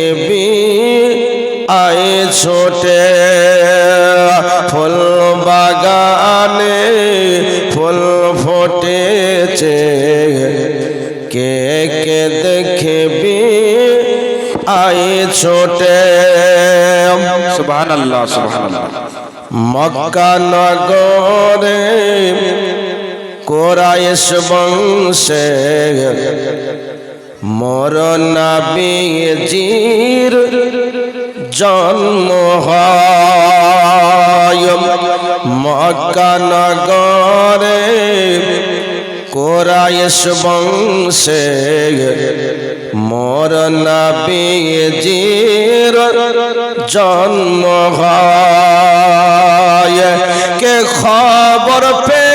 দেখবি আয় ছোটে ফুল বাগানে ফুল ফোটেছে। কে কে দেখবি? আয় ছোটে। সুবহান আল্লাহ সুবহান আল্লাহ মক্কা নগরে কোরাইশ বংশে মোর নাবিজির জন্ম হয়। নগরে কোরাইশ বংশে মোর নাবিজির জন্ম কে খবর পেয়ে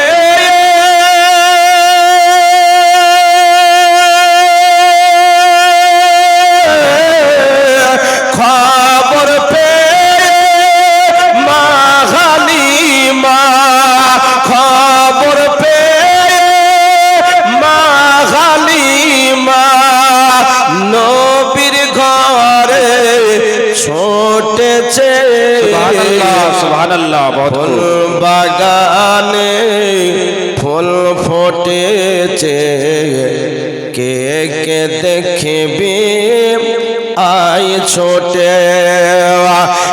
খুব। বাগানে ফুল ফোটেছে। কে কে দেখবি? আই ছোটে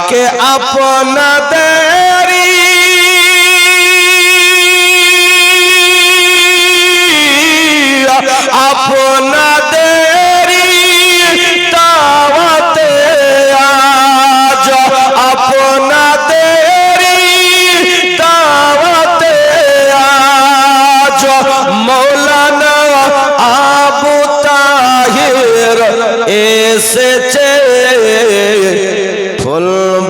কে আপনাদেরই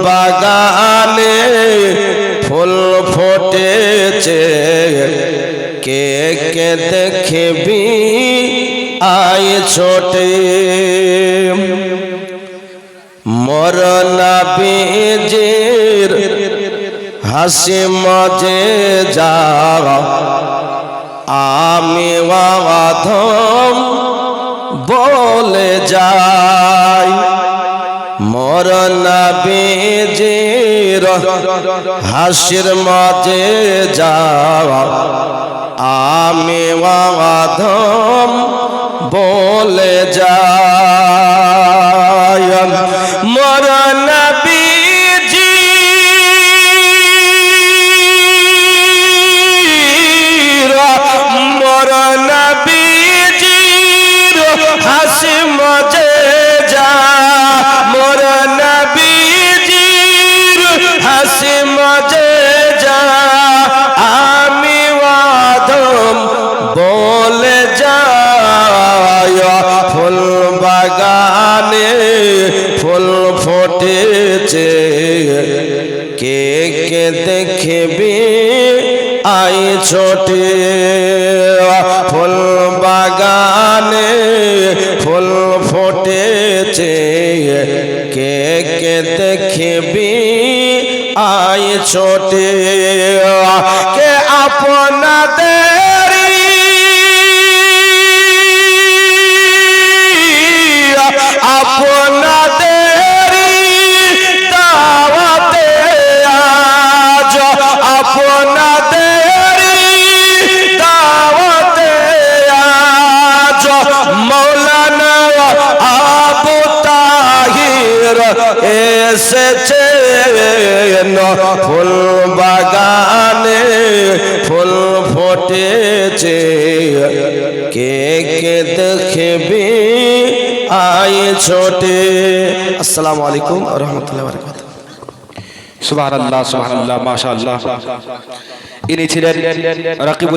বাগানে ফুল ফোটেছে। কে কে দেখবি? আয় ছোটে। মর নাবিজের হাসি মজে যা। আমি অধম বলে মর নাবিজের হাসির মাঝে যাওয়া। আমি ওয়াধম বলে যাই কে কে দেখবি? আই ছোটে, ফুল বাগানে ফুল ফোটেছে। কে কে দেখবি? আই ছোটে, কে আপনাদেরই এসেছে ফুল বাগানে ফুল ফোটেছে। কে কে দেখবি? আই ছোটে। আসসালামু আলাইকুম রহমতুল্লাহ বারকাত সুবহান আল্লাহ সুবহান আল্লাহ মাশাআল্লাহ। ইনি ছিলেন রাকিবুল